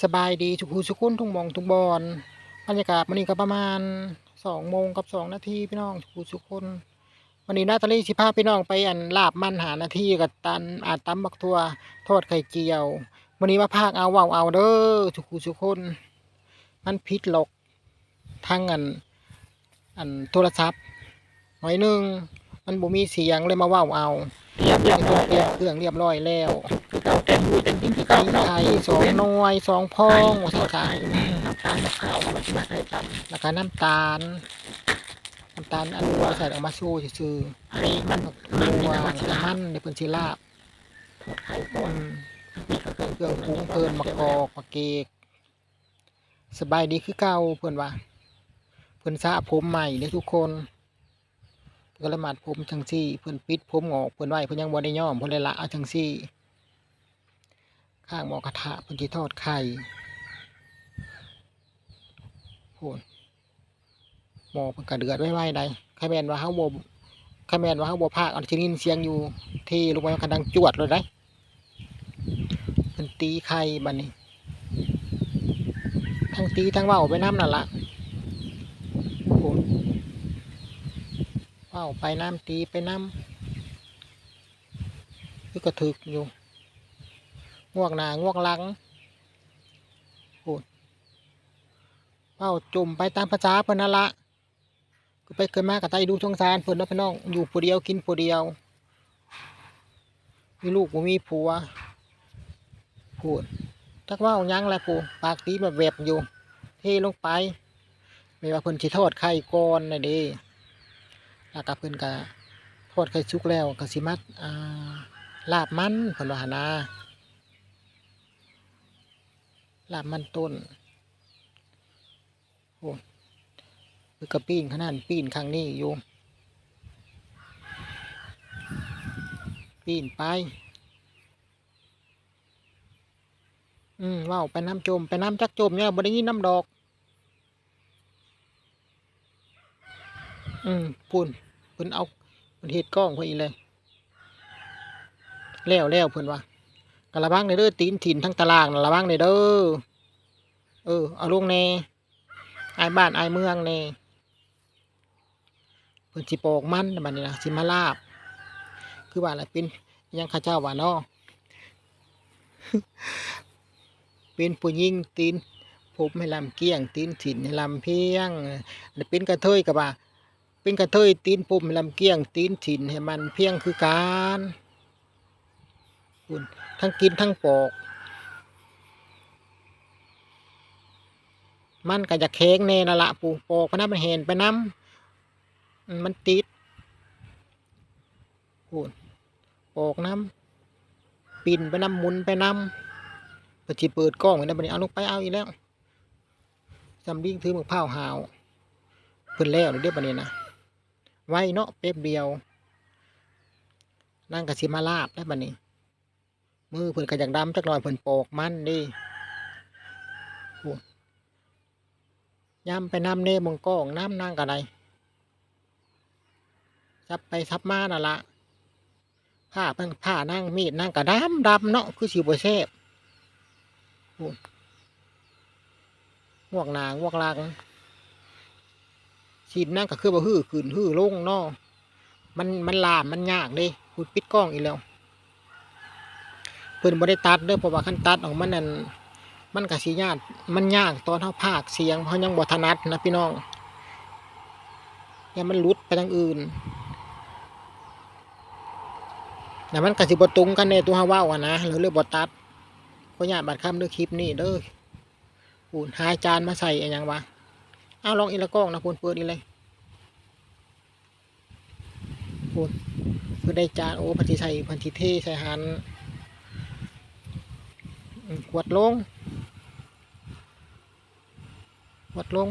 สบายดีทุกผู้ทุกคนทุกมองทุกบอนบรรยากาศวันนี้ก็ประมาณสองโมงกับสองนาทีพี่น้องทุกผู้ทุกคนวันนี้นาตาลีสิพาพี่น้องไปอันลาบมันหานาทีกับตันอาจตำบักทัวทอดไข่เจียววันนี้มาพากเอาเว่าเอาเด้อทุกผู้ทุกคน มันพิษหลอกทั้งอันอันโทรศัพท์หน่อยหนึ่ง มันบ่มีเสียงเลยมาเว่าเอาเรียบเรียบร้อยเตรียแล้มวเครื่องเรียบร้อยแล้วคือเราเต็มมือเต็มทิ้งที่ไข่เก่าเนาะไข่สองหน่วยสองพองว่าใส่ซั่นไข่ค่ะน้ำตาลมะพร้าวมันจะมาใส่ตแล้วก็น้ำตาลน้ำตาลอันนี้ใส่ออกมาสู้ซื่อำอันนี้มันๆมันนันี่วนะแล้วัวชก็ระมันในเพิ่นสิลาบทอดไข่หมอืดมนี่ก็คือเครื่องปรุงเพิ่นมะกอกมะเกกสบายดีคือเก่าเพิ่นว่าเพิ่นสระผมใหม่เด้อทุกคนเพิ่น ก็เลยมัดผมจังซี่ เพิ่นปิดผมออกเพิ่นไว้เพิ่นยังบ่ได้ย้อมเพิ่นเลยละเอาจังซี่ ข้างหม้อกระทะเพิ่นสิทอดไข่โหนหม้อเพิ่นก็เดือดไว้ๆได้ใครแม่นว่าเฮาบ่ใครแม่นว่าเฮาบ่พากเอาสิได้ยินเสียงอยู่ที่ลงไมันก็ดังจวดเลยได้เพิ่นตีไข่บัดนี้ทั้งตีทั้งเว้าไปน้ำนั่นละโอ้โหเว้าวไปน้ำตีไปน้ำคือกระถึกอยู่งวกหนางวกหลังโอ้โหเว้าจุ่มไปตามภาษาเพิ่นนั่นละก็ไปเกิดมากับไตดูสงสารเพิ่นเนาะพี่น้องอยู่ผู้เดียวกินผู้เดียว มีลูกบ่มีผัวพูดจักว่าหยังแหละปูปากตีแบบแวบอยู่ เทลงไป ไม่ว่าเพิ่นสิทอดไข่ก่อนน่ะเด้ แล้วก็เพิ่นก็ทอดไข่สุกแล้วก็สิมัดลาบมันเพิ่นว่าหนนะลาบมันต้นโอ้เพิ่นก็ปีนขนาดปีนข้างนี้อยู่ปีนไปอืมว้าวไปน้ำจม ไปน้ำจักจมเนี่ยบ่ได้ยินน้ำดอก อืมพุ่นเพิ่นเอาเพิ่นเฮ็ดกล้องเพิ่นอีเลย แล้วแล้วเพิ่นว่าก็ระวังในเด้อตีนถิ่นทั้งตารางน่ะระวังในเด้อเออเอาลงแน่อายบ้านอายเมืองแน่เพิ่นสิปอกมันบัดนี้นะสิมาลาบ คือว่าอะไรเป็นยังข้าเจ้าว่าเนาะเป็นผู้หญิงตีนผมให้ลำเกี้ยงตีนถิ่นให้ลำเพียงเป็นกระเทยกับว่า เป็นกระเทยตีนผมให้ลำเกี้ยงตีนถิ่นให้มันเพียงคือการคุณทั้งกินทั้งปอก มันก็จะแข็งแน่ละละปูปอกไปน้ำมันเห็นไปน้ำมันติดปูนปอกน้ำปิ่นไปน้ำมุนไปน้ำปฏิเปิดกล้องไว้นะบัดนี้เอาลงไปเอาอีกแล้วจำดิ้งถือมือเผาหาวเพิ่นแล้วเดี๋ยวบัดนี้นะ ไว้เนาะเป๊บเดียว นั่งกะสิมาลาบแล้บัดนี้ มือเพิ่นก็อยากดำจักหน่อยเพิ่นปอกมันดิโอ้ย่ำไปน้ำเน่มงก้องน้ำนั่งกะไดซับไปซับมานั่นละผ้าเพิ่นผ้านั่งมีดนั่งกะดำดำเนาะคือสิบ่แซ่บงวกหนางวกหลัง ฉีดนั่นก็คือว่ฮื้อขึ้นฮื้อลงเนาะมันมันลามมันยากเด้พูดปิดกล้องอีกแล้วเพิ่นบ่ได้ตัดเด้อเพราะว่าคันตัดออกมันนั่นมันก็สิยากมันยากตอนเฮาพากย์เสียงเพราะยังบ่ถนัดนะพี่น้องอย่ามันหลุดไปทางอื่นแต่มันก็สิบ่ตรงกันในตัวเฮาเว้าอะนะหรือเลยบ่ตัดขอญาติบัตรคำด้วยคลิปนี้เด้อปูนหายจานมาใส่อะไรยังวะ เอาลองอีละกล้องนะปูนเปิดอีเลยปูนเพื่อได้จานโอ้พันธิใส่พันธิเทใส่หันขวดลงขวดลง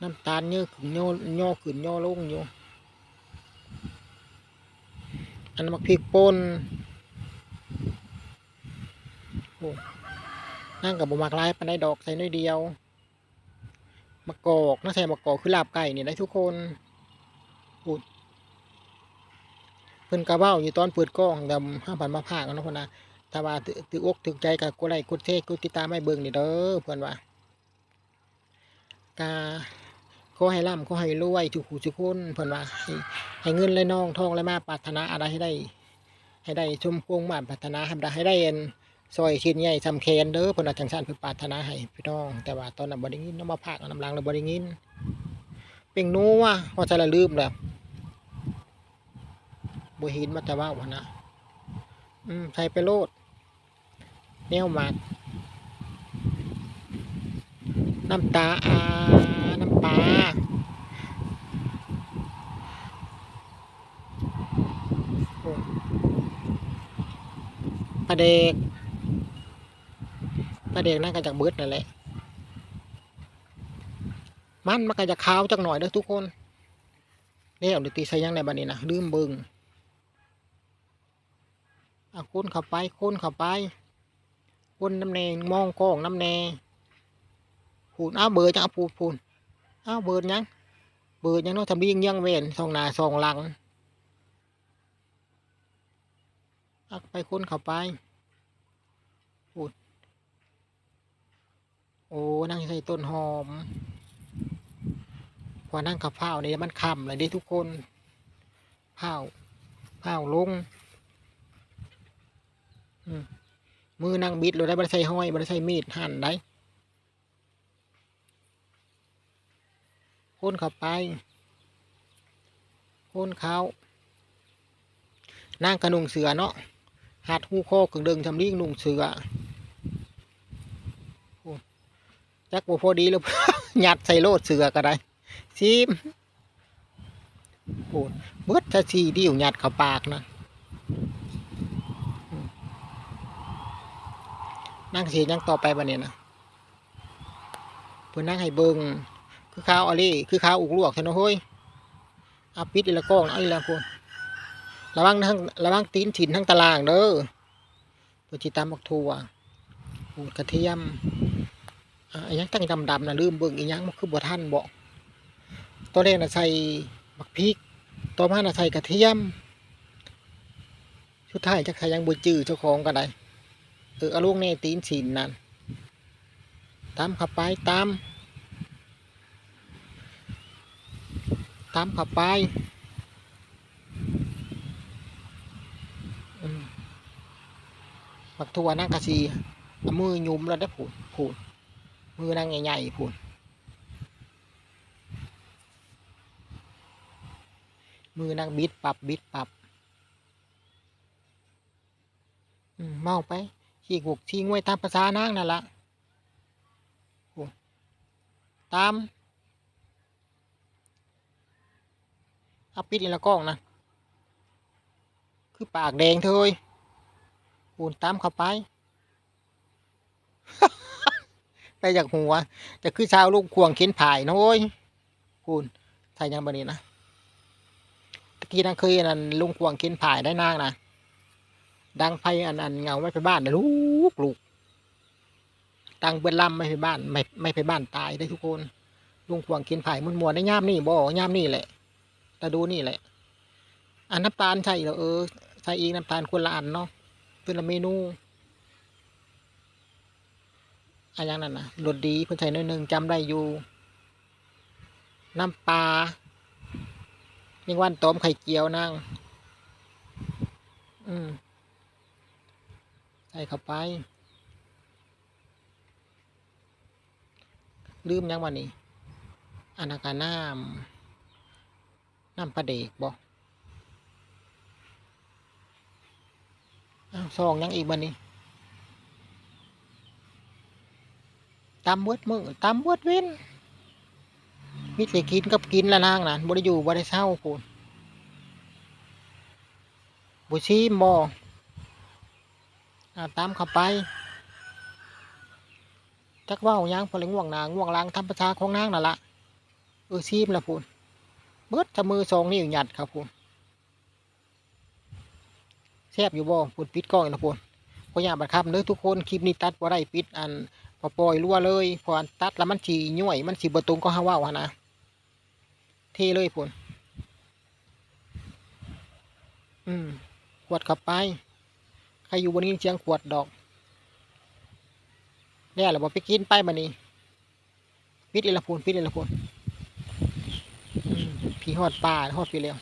น้ำตาลเยอะขึ้นโยโยขึ้นโยลงอยู่ อันมักพริกป่นโอ้นั่งกับบมักลายปันได้ดอกใส่น้อยเดียวมะกอกน่าใส่มะกอกคือลาบไก่เนี่ได้ทุกคนพูดเพิ่นกระเว้าอยู่ตอนเปิดกล้องแต่ห้าพันมาพากันนะเพิ่นนะถ้าว่าถือถืออกถือใจกับกดไลกดแชร์กดติตาไมให้เบิ่งนี่เด้อเพิ่อนว่า กา ขอให้ร่ำขอให้รวยทุกผู้ทุกคนเพิ่นว่าให้ให้เงินไหลนองทองไหลมาปรารถนาอะไรให้ได้ ให้ได้ชมพวงมานปรารถนาให้ได้ให้ได้เอันซอยชิ้นใหญ่สำแคนเด้อเพิ่นว่าจังซั่นเพิ่นปรารถนาให้พี่น้อง แต่ว่าตอนนั้นบ่ได้ยินนาะมาพากน้ำลังแล้วบ่ได้ยินเป็นนูว่ะว่าจะละลืมแล้วบ่เห็นมาแต่ว่าว่านะอืมใส่ไปโลดแนวมักน้ำตาอา น้ำปลาโอ้ปลาเด็กปลาเด็กนั่นก็จากเบิดนั่นแหละ มันมันก็จะขาวจักหน่อยเด้อทุกคนแล้วเดี๋ยวตีใส่ยังในบัดนี้นะลืมเบิงอะคนเข้าไปคนเข้าไปคนน้ำแนงมองกล้องน้ำแนงพูนอ้าเบอร์จังเอาพูดพูน อ้าวเบอร์ยังเบอร์ยังเนาะทำบียงยังเว้นสองหน้าสองหลังอะไปคนเข้าไปพูดโอ้นั่งใส่ต้นหอมพอนั่งกับเผาเนี่ยมันคำเลยดิทุกคนเผาเผาลงมือนั่งบิดเลยได้บริใส่ห้อยบริใส่มีดหั่นได้ คนเข้าไป คนเขานั่งกระนุงเสือเนาะหัดหูคอกึ่งเดิงทำลิงนุงเสือโอ้จักบ่พอดีแล้วหยัดใส่โลดเสือก็ได้ซิมโอ้เบิดจะสีดิวหยัดเข้าปากนะนั่งเสียยังต่อไปบันเนี่ยนะเพื่อนั่งให้เบิง คือข้าวอะไรคือข้าวอุกลวกใช่ไหมเฮ้ยอาปิดอีละกล้องเอาอีละพวกระวังทั้งระวังตีนถิ่นทั้งตารางเด้อเพื่อจิตามบักทัวปูดกระเทียมอันยังตั้งดำๆนะลืมเบิ่งอีหยังมันคือบัวท่านบอกตอนแรกน่ะใส่บักพริกต่อมาน่ะใส่กระเทียมชุดท้ายจะใครยังบุจื้อเจ้าของก็ได้เออเอาลูกแน่ตีนฉินนั่นตามข้าไปตาม ตามเข้าไปอืมบักทัวนั่งกะซีเอามือยุมแล้วได้ผูดผูดมือนั่งใหญ่ๆผูดมือนางบิดปรับบิดปรับเมาไปขี้กุกขี้งวยตามภาษานางนั่นละตามเอาปิดอีละกล้องนะ คือปากแดงเธออ้ยปูนตามเข้าไป ไปจากหัว จะคือชาวลูกควงเข็นผายนะโอ้ยปูนใส่ยังบันนี้นะตะกี้นางเคยอันนั้นลุงควงกินผายได้นางนะดังไฟอันอันเงาไม่ไปบ้านนะลูกลูกดังเบิ้ลล่ำไม่ไปบ้านไม่ไม่ไปบ้านตายได้ทุกคนลุงควงกินผายมันมัวได้ย่ามนี่บ่ย่ามนี่แหละ แต่ดูนี่แหละ อันน้ำตาลใช่เหรอเออใส่อีกน้ำตาลคนละอันเนาะเป็นละเมนูอันอย่างนั้นนะรสดีเพิ่นใส่น้อยหนึ่งจำได้อยู่ น้ำปลานี่วันต้มไข่เจียวนั่งอืมใส่เข้าไป ลืมยังวันนี้อันนากาน้ำ น้ำปลาเด็กบอกอ้าวซองยังอีกวันนี้ตำเวิดมือตำเวิดเว้นมิต่กินกับกินละนางนะบ่ได้อยู่บ่ได้เศร้าพูนบ่ซีมบ่อ่าตามเข้าไปจักว้าหยังพลยง่วงนาง่วงลังทำประชาของนางนั่นละเออซีมละพูน เบิดถ้ามือสองนิ้วหยัดครับพูนแซบอยู่บ่พูนปิดกล้องอีกละพูนพยายามบัดครับเด้อทุกคนคลิปนี้ตัดบ่าได้ปิดอันพอปล่อยรั่วเลยพออตัดแล้วมันสีย่วย มันสีบตรงก็ห้าว้าหนะเทเลยพุ่นอืมขวดข้าไปใครอยู่บนนี้เชียงขวดดอกเนี่ยเราบอกไปกินไปมานี่ปิดอีละพูนปิดอีละพูน พี่ฮอดป่าฮอดพี่เร็ว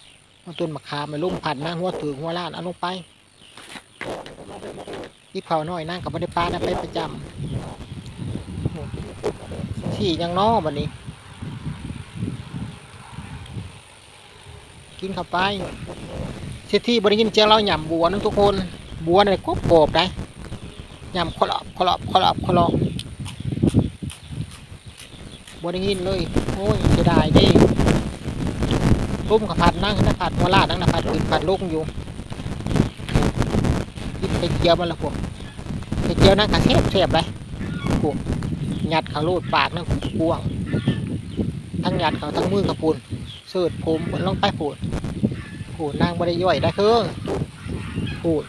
ฮอดต้นมะขามมาลุ่มผัดนั่งหัวถือหัวล้านเอาลงไปที่เผาน้อยนั่งกับบันไดปลาได้ไปประจำที่ยังน้อบันนี้ กินเข้าไปเศรษฐีบริยินเจียงเราหย่ำบัวนะทุกคน บัวเนี่ยกบกบได้หย่ำขลอบขลอบขลอบขลอบบริยินเลย โอ้ยเสียดายดิ รุ่มกับผัดนั่งนะผัดหัวลาดนั่งนะผัดขึ้นผัดลูกอยู่กินไปเจียวมันละพวกไปเจียวนั่งกระเทบเทบเลยพวกหยัดเขาลูดปากนั่งกวงทั้งหยัดเขาทั้งมือกระปุนเสิร์ชผมลงไปปูดปูดนางบริย่อยได้คือปูด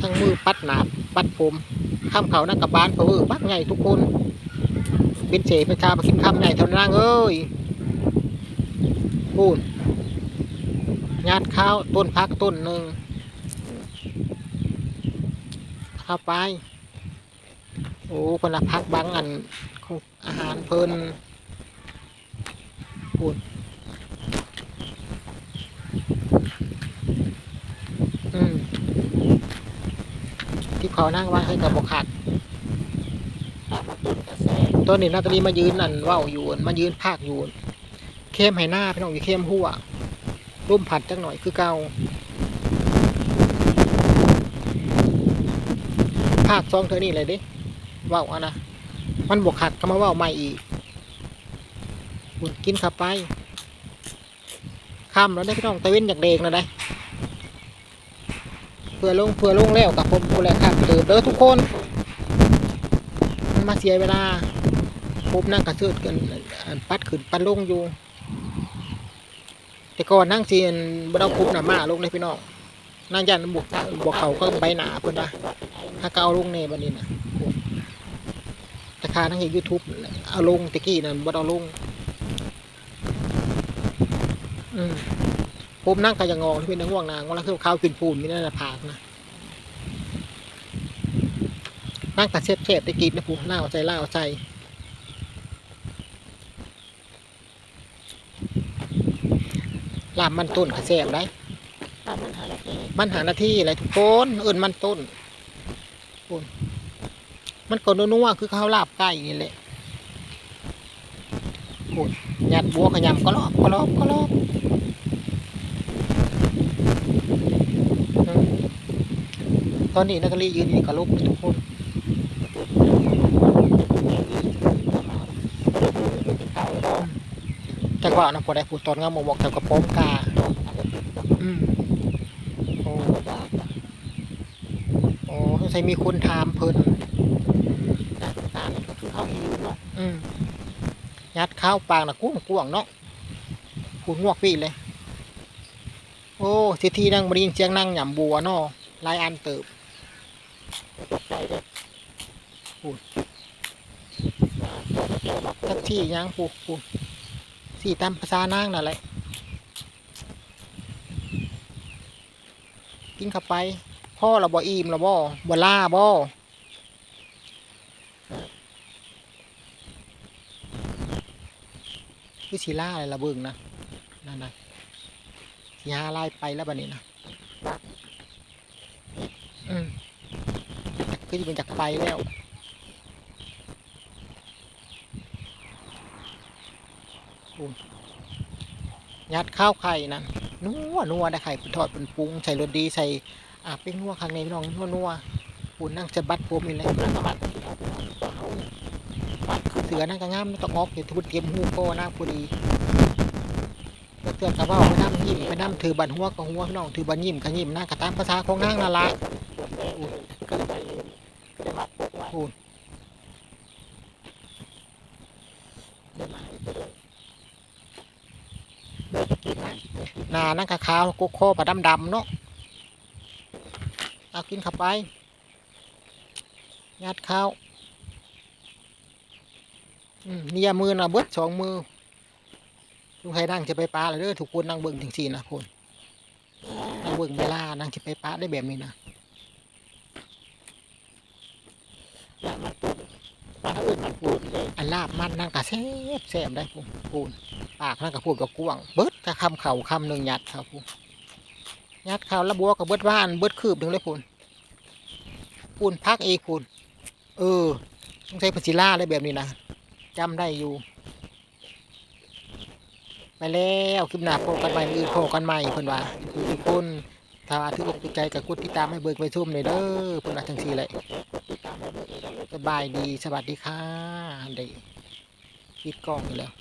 ทั้งมือปัดหนาปัดผมข้ามเขานั่งกับบานเผือปักใหญ่ทุกคนเป็นเสเป็นชาไปกินข้ามใหญ่เท่านั้นเอ้ยปูด งานข้าวต้นพักต้นหนึ่งเข้าไป โอ้คนละพักบางอันของอาหารเพลินปูดอืมที่เขานั่งว่าให้กับบกขาดตัวนี้นาตาลีมายืนนั่นว่าอยู่อั่นมายืนภาคอยู่อั่นเข้มให้หน้าพี่น้องอยู่เข้มหัว ร่มผัดจังหน่อยคือเก่าภาคซองเธอนี่เลยเดิว่าวอะนะ มันบวกขัดก็มาว่าวใหม่อีกบุญกินข้าไปค่ำแล้วได้พี่น้องตะเว้นอยากเดงแล้วได้ เพื่อลงเพื่อลงแล้วกับผมผู้แลครับเดิมเด้อทุกคนมันมาเสียเวลาผมนั่งกระเสือกกันอันปัดขึ้นปัดลงอยู่ แต่ก่อนนั่งเสียนบ่ได้คุบหนามาลงเลยพี่น้องนั่งยันบวกบวกเขาก็ใบหนาเพิ่นนะถ้าก็เอาลงในบัดนี้นะแต่คานั่งเห็นยูทูบเอาลงตะกี้นั่นบ่ได้เอาลงอืมผมนั่งกายงองที่เป็นนังง่วงนางวันละคือข้าวกินปูนมีนั่นนะผากนะนั่งกระเช็บเช็บตะกี้นะผู้ล่าเอาใจล่าเอาใจ ลามมันต้นกระแสบได้ตามมันหาอะไรมันหาหน้าที่อะไรทุกคนเอินมันต้นคุณมันก็นัวๆคือข้าวลาบไก่นี่แหละคุณยัดบัวขยำก็รอบก็รอบก็รอบอืมตอนนี้นักเรียนยืนอยู่กับลูกทุกคน แต่ว่านะพอได้พูดตอนงามหมบอกแต่กับป้อมกาอืมโอ้โอ้สงสัยมีคนถามเพิ่นตามก็คือเขาหิวเนาะอืมยัดข้าวปากนะกุ้งกวางเนาะหูงวกพี่เลย โอ้สิทีนั่งบรินเสียงนั่งหย่ำบัวเนาะหลายอันเติบตกใจเลยทักที่ยังปูปู สี่ตามภาษานางนั่นแหละกินเข้าไปพ่อเราบ่อิ่มเราบ่บ่ล่าบ่คือสีล่าอะไรละเบิ่งนะนั่นนะสีหาไล่ไปแล้วบัดนี้นะอืมก็จะเป็นจากไปแล้ว ยัดข้าวไข่นั่นนัวนัวได้ไข่เป็นทอดเป็นปรุงใส่รสดีใส่อ่าเป็นนัวข้างในพี่น้องนัวนัวปุ่นนั่งจะบัดผมนี่แหละมันก็มันวัดคือเสือนั่งก็งามไม่ต้องงอกเดี๋ยวทุบเตรียมหูโก้นั่งพอดีเตือนกระเป๋าไปนั่งยิ้มไปนั่งถือบันหัวกับหัวพี่น้องถือบันยิ้มกับยิ้มนั่งกระตามภาษาของนั่งละลูกไว้ พูด ได้มาให้เลย หนานั่งขาวกุ๊กโคปลาดำดำๆเนาะเอากินเข้าไปยัดข้าวเนี่ยมือนะเบิดสองมือลุงไทยนั่งจะไปปลาเลยเด้อถูกคนนั่งเบิ่งถึงสี่นะคุณนั่งเบิ่งเวลานางสิไปปะได้แบบนี้นะ ลาบมันปูนปลาอื่นมันปูนเลยอันลาบมันนั่นก็แซ่บแซ่บได้พูนพูนปากนั่นก็พูดกับกวางเบิดถ้าคำเข่าคำหนึ่งหยัดเขาพูนยัดเข่าแล้วบัวกับเบิดว่านเบิดคืบหนึ่งเลยพูนพูนพักเอพูนเออต้องใช้พัชิล่าได้แบบนี้นะจำได้อยู่ไปแล้วคลิปหน้าพบกันใหม่อื่นพบกันใหม่เพิ่นว่าทุกคนถ้าถืออกใจกับกดติดตามให้เบิกไปชุ่มเลยเด้อเพิ่นว่าจังซี่เลย สบายดีสวัสดีค่ะเด็กปิดกล้องอยู่แล้ว